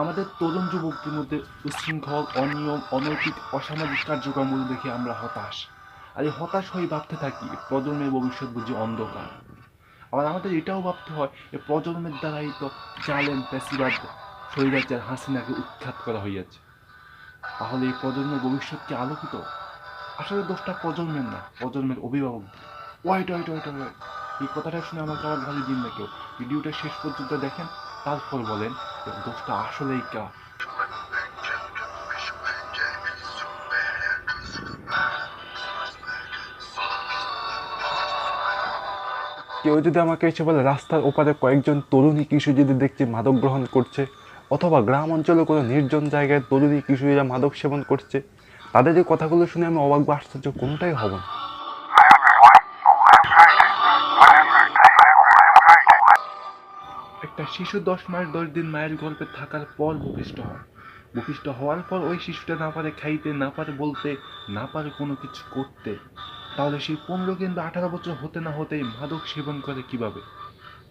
আমাদের তরুণ যুবকদের মধ্যে উশৃঙ্খল অনিয়ম, অনৈতিক, অসামাজিক কার্যক্রমগুলো দেখে আমরা হতাশ। আর এই হতাশ হয়ে ভাবতে থাকি প্রজন্মের ভবিষ্যৎ বুঝি অন্ধকার। আবার আমাদের এটাও ভাবতে হয় এই প্রজন্মের দ্বারাই তো জালেম পেশিবাদ স্বৈরাচার হাসিনাকে উৎখাত করা হইয়াছে। তাহলে এই প্রজন্মের ভবিষ্যৎ কি আলোকিত? আসলে দোষটা প্রজন্মের না, প্রজন্মের অভিভাবক ওয়াইট ওয়াইট ওয়াইট ওয়াইট এই কথাটা শুনে আমাকে আবার গালি দিন না কেউ। ভিডিওটা শেষ পর্যন্ত দেখেন। তারপর বলেন, দোষটা আসলেই কার? কেউ যদি আমাকে এসে বলে, রাস্তার ওপারে কয়েকজন তরুণী কিশোর যদি দেখছি মাদক গ্রহণ করছে, অথবা গ্রাম অঞ্চলে কোনো নির্জন জায়গায় তরুণী কিশোরীরা মাদক সেবন করছে, তাদের এই কথাগুলো শুনে আমি অবাক বা আশ্চর্য, কোনোটাই হব না? একটা শিশু দশ মাস, দশ দিন মায়ের গর্ভে থাকার পর ভূপিষ্ঠ হয়। ভূপিষ্ঠ হওয়ার পর ওই শিশুটা না পারে খাইতে, না পারে বলতে, না পারে কোনো কিছু করতে। তাহলে সেই পনেরো কিংবা আঠারো বছর হতে না হতেই মাদক সেবন করে কীভাবে?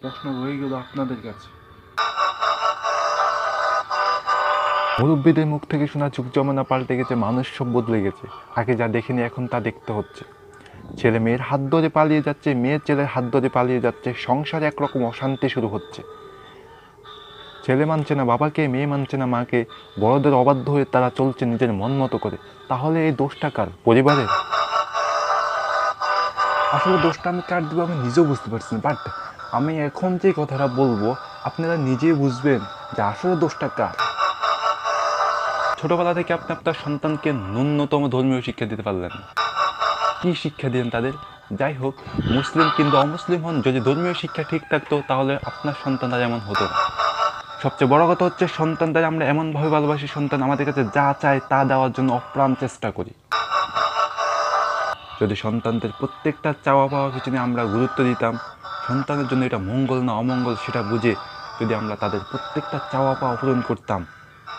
প্রশ্ন রয়ে গেল আপনাদের কাছে। মুরব্বীদের মুখ থেকে শোনা যুগ জমানা পাল্টে গেছে, মানুষ সব বদলে গেছে। আগে যা দেখিনি এখন তা দেখতে হচ্ছে। ছেলে মেয়ের হাত ধরে পালিয়ে যাচ্ছে, মেয়ের ছেলের হাত ধরে পালিয়ে যাচ্ছে, সংসারে একরকম অশান্তি শুরু হচ্ছে। ছেলে মানছে না বাবাকে মেয়ে মানছে না মাকে বড়দের অবাধ্য হয়ে তারা চলছে নিজের মন মতো করে। তাহলে এই দোষটা কার? পরিবারের? আসলে দোষটা আমি কার দেবো আমি নিজেও বুঝতে পারছি না বাট আমি এখন যে কথাটা বলব আপনারা নিজেই বুঝবেন যে আসলে দোষটা কার। ছোটবেলা থেকে আপনি আপনার সন্তানকে ন্যূনতম ধর্মীয় শিক্ষা দিতে পারলেন। কি শিক্ষা দিলেন তাদের? যাই হোক মুসলিম কিন্তু অমুসলিম হন যদি ধর্মীয় শিক্ষা ঠিক থাকতো তাহলে আপনার সন্তানরা এমন হতো না। সবচেয়ে বড় কথা হচ্ছে সন্তানদের আমরা এমনভাবে ভালোবাসি, সন্তান আমাদের কাছে যা চায় তা দেওয়ার জন্য অপ্রাণ চেষ্টা করি। যদি সন্তানদের প্রত্যেকটা চাওয়া পাওয়া পিছনে আমরা গুরুত্ব দিতাম, সন্তানের জন্য এটা মঙ্গল না অমঙ্গল সেটা বুঝে যদি আমরা তাদের প্রত্যেকটা চাওয়া পাওয়া পূরণ করতাম,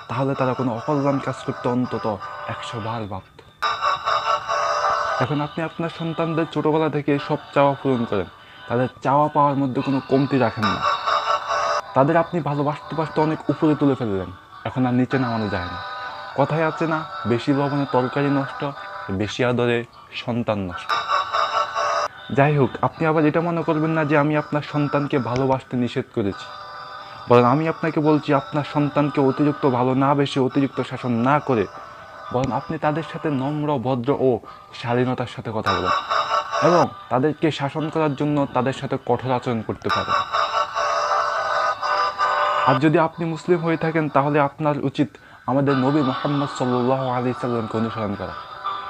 তাহলে তারা কোনো অকল্যাণ কাজ করতে, অন্তত একশো বার ভাবত। এখন আপনি আপনার সন্তানদের ছোটোবেলা থেকে সব চাওয়া পূরণ করেন, তাদের চাওয়া পাওয়ার মধ্যে কোনো কমতি রাখেন না। তাদের আপনি ভালোবাসতে বাসতে অনেক উপরে তুলে ফেললেন। এখন আর নিচে নামানো যায় না। কথায় আছে না, বেশি লবণে তরকারি নষ্ট, বেশি আদরে সন্তান নষ্ট। যাই হোক, আপনি আবার এটা মনে করবেন না যে আমি আপনার সন্তানকে ভালোবাসতে নিষেধ করেছি। বরং আমি আপনাকে বলছি, আপনার সন্তানকে অতিরিক্ত ভালো না বেশি অতিরিক্ত শাসন না করে, বরং আপনি তাদের সাথে নম্র, ভদ্র ও শালীনতার সাথে কথা বলেন। এবং তাদেরকে শাসন করার জন্য তাদের সাথে কঠোর আচরণ করতে পারেন। আর যদি আপনি মুসলিম হয়ে থাকেন, তাহলে আপনার উচিত আমাদের নবী মোহাম্মদ সাল্লাহ আলি সাল্লামকে অনুসরণ করা।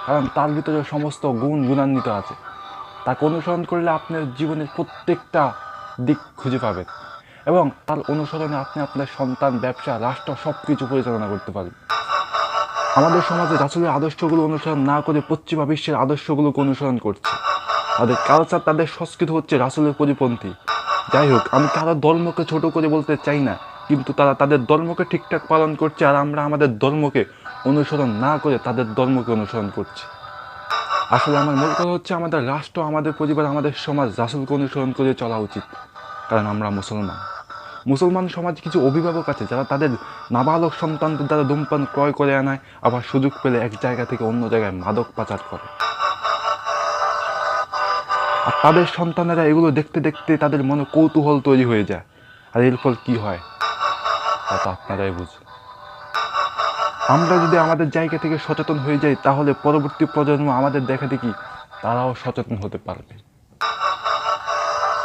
কারণ তার ভিতরে সমস্ত গুণ গুণান্বিত আছে। তাকে অনুসরণ করলে আপনার জীবনের প্রত্যেকটা দিক খুঁজে পাবেন। এবং তার অনুসরণে আপনি আপনার সন্তান, ব্যবসা, রাষ্ট্র সব কিছু পরিচালনা করতে পারবেন। আমাদের সমাজে রাসুলের আদর্শগুলো অনুসরণ না করে পশ্চিমা বিশ্বের আদর্শগুলোকে অনুসরণ করছে। তাদের কালচার তাদের সংস্কৃত হচ্ছে রাসুলের পরিপন্থী। যাই হোক আমি তারা ধর্মকে ছোট করে বলতে চাই না, কিন্তু তারা তাদের ধর্মকে ঠিকঠাক পালন করছে আর আমরা আমাদের ধর্মকে অনুসরণ না করে তাদের ধর্মকে অনুসরণ করছি। আসলে আমার মূল কথা হচ্ছে আমাদের রাষ্ট্র, আমাদের পরিবার, আমাদের সমাজ রাসুলকে অনুসরণ করে চলা উচিত, কারণ আমরা মুসলমান। মুসলমান সমাজ কিছু অভিভাবক আছে যারা তাদের নাবালক সন্তানদের দ্বারা ধূমপান ক্রয় করে আনায়, আবার সুযোগ পেলে এক জায়গা থেকে অন্য জায়গায় মাদক পাচার করে। আর তাদের সন্তানেরা এগুলো দেখতে দেখতে তাদের মনে কৌতূহল তৈরি হয়ে যায়। আর এর ফল কি হয়? তা তো আপনারাই বুঝুন। আমরা যদি আমাদের জায়গা থেকে সচেতন হয়ে যাই, তাহলে পরবর্তী প্রজন্ম আমাদের দেখা দেখি তারাও সচেতন হতে পারবে।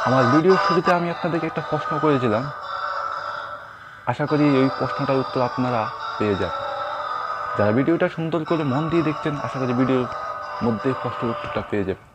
আমার ভিডিওর শুরুতে আমি আপনাদেরকে একটা প্রশ্ন করেছিলাম। আশা করি এই প্রশ্নটার উত্তর আপনারা পেয়ে যাবেন। যারা ভিডিওটা সুন্দর করে মন দিয়ে দেখছেন, আশা করি ভিডিওর মধ্যে প্রশ্নের উত্তরটা পেয়ে যাবেন।